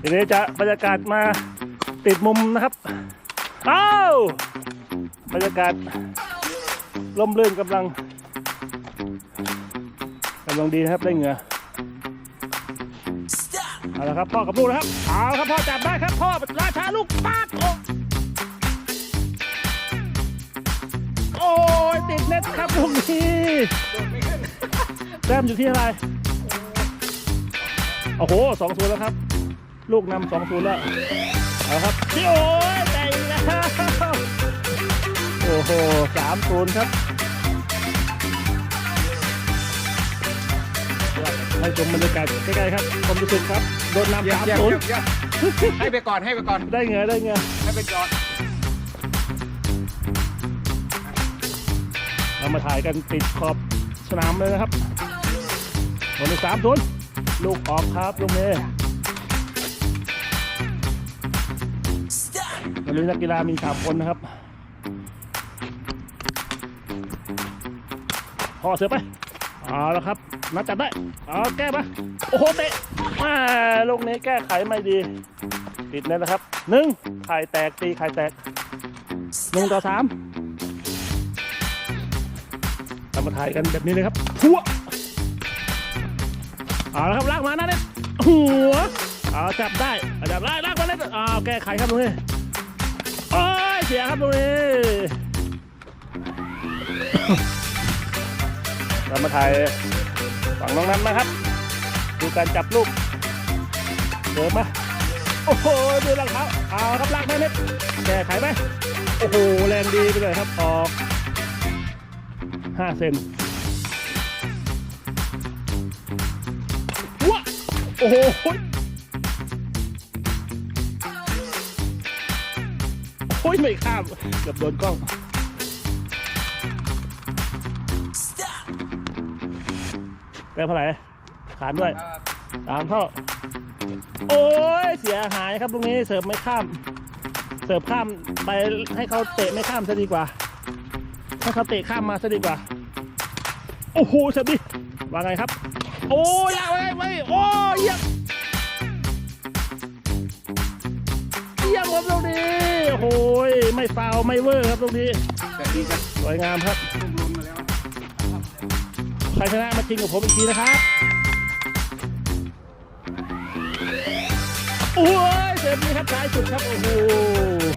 ทีนี้จะบรรยากาศมาติดมุมนะครับอ้าวบรรยากาศร่มรื่นกำลังกำลังดีนะครับได้เหงื่อเอาละครับพ่อกับลูกนะครับเอาละครับพ่อจับได้ครับพ่อราชาลูกปาดโอ้โอ้ยติดเน็ตครับลูกนี้แต้มอยู่ที่อะไรโอ้โหสองศูนย์แล้วครับ ลูกนำสองศูนย์แล้ว เอาละครับพี่โอ้ยใจแล้วโอ้โหสามศูนย์ครับให้ชมบรรยากาศใกล้ๆครับความรู้สึกครับ โดนนำเยี่ยมสามเยี่ยมศูนเยี่ย์ยมเยี่ยมให้ไปก่อนให้ไปก่อน ได้เงยได้เงยให้ไปก่อนเรามาถ่ายกันติดขอบสนามเลยนะครับผลสามศูนย์ลูกออกครับลูกเมย์ วันนี้นักกีฬามีสามคนนะครับพอเสือไปเอาแล้วครับนัดจับได้เอาแก้มาโอ้โหเตะมาลูกนี้แก้ไขไม่ดีติดนั่นะครับหนึ่งไข่แตกตีไข่แตกหนึ่งต่อสามเรามาถ่ายกันแบบนี้เลยครับพัวเอาละครับลากมานะเนี่ยหัวเอาจับได้เอจับได้ลากมาเลยเอาแก้ไขครับตรงนี้ เสียครับตรงนี้เรามาถ่ายฝั่งน้องนั้นนะครับ ดูการจับลูกเดินมาโอ้โหดูรองเท้าเอาครับลากแม่เม็ดแก้ไขไหมโอ้โหแรงดีไปเลยครับออกห้าเซนว้าโอ้โห โอ้ยไม่ข้ามเกือบโดนกล้องแต้เท่าไหร่ขานด้วยสามเท่าโอ้ยเสียหายครับตรงนี้เสิร์ฟไม่ข้าม เสิร์ฟข้ามไปให้เขาเตะไม่ข้ามซะดีกว่าให้เขาเตะข้ามมาซะดีกว่าโอ้โหเสิร์ฟดิว่าไงครับ โอ้ยลากไว้ไว้ ฟาวไม่เวอร์ครับตรงนี้สวยงามครับรวมๆมาแล้วใครชนะมาชิงกับผมอีกทีนะครับโอ้ยเซฟนี้ครับท้ายสุดครับโอ้โห